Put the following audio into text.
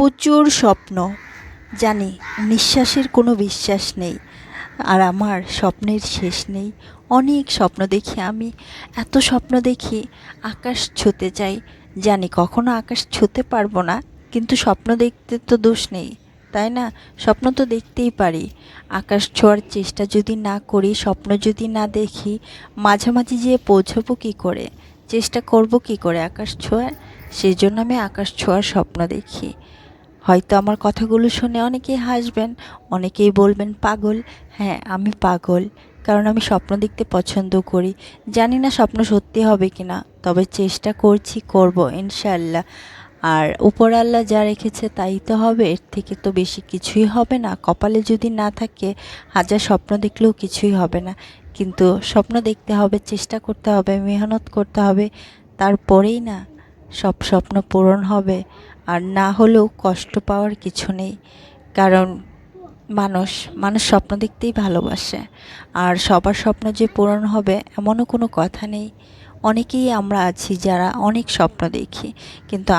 প্রচুর স্বপ্ন। জানি, নিঃশ্বাসের কোনো বিশ্বাস নেই। আর আমার স্বপ্নের শেষ নেই। অনেক স্বপ্ন দেখি আমি। এত স্বপ্ন দেখি আকাশ ছুতে চাই জানি, কখনো আকাশ ছুতে পারব না। কিন্তু স্বপ্ন দেখতে তো দোষ নেই, তাই না? স্বপ্ন তো দেখতেই পারি। আকাশ ছোঁয়ার চেষ্টা যদি না করি, স্বপ্ন যদি না দেখি, মাঝামাঝি যেয়ে পৌঁছবো কী করে? চেষ্টা করব কি করে আকাশ ছোঁয়ার? সেই জন্য আমি আকাশ ছোঁয়ার স্বপ্ন দেখি। হয়তো আমার কথাগুলো শুনে অনেকেই হাসবেন, অনেকেই বলবেন, পাগল? হ্যাঁ আমি পাগল, কারণ আমি স্বপ্ন দেখতে পছন্দ করি। জানি না স্বপ্ন সত্যি হবে কি না তবে চেষ্টা করছি, করব ইনশাল্লাহ আর উপর আল্লাহ যা রেখেছে তাই তো হবে, এর থেকে তো বেশি কিছুই হবে না। কপালে যদি না থাকে, হাজার স্বপ্ন দেখলেও কিছুই হবে না। কিন্তু স্বপ্ন দেখতে হবে, চেষ্টা করতে হবে, মেহনত করতে হবে, তারপরেই না। সব স্বপ্ন পূরণ হবে আর না হলেও কষ্ট পাওয়ার কিছু নেই। কারণ মানুষ মানুষ স্বপ্ন দেখতেই ভালোবাসে। আর সবার স্বপ্ন যে পূরণ হবে এমনও কোনো কথা নেই। অনেকেই আমরা আছি যারা অনেক স্বপ্ন দেখি, কিন্তু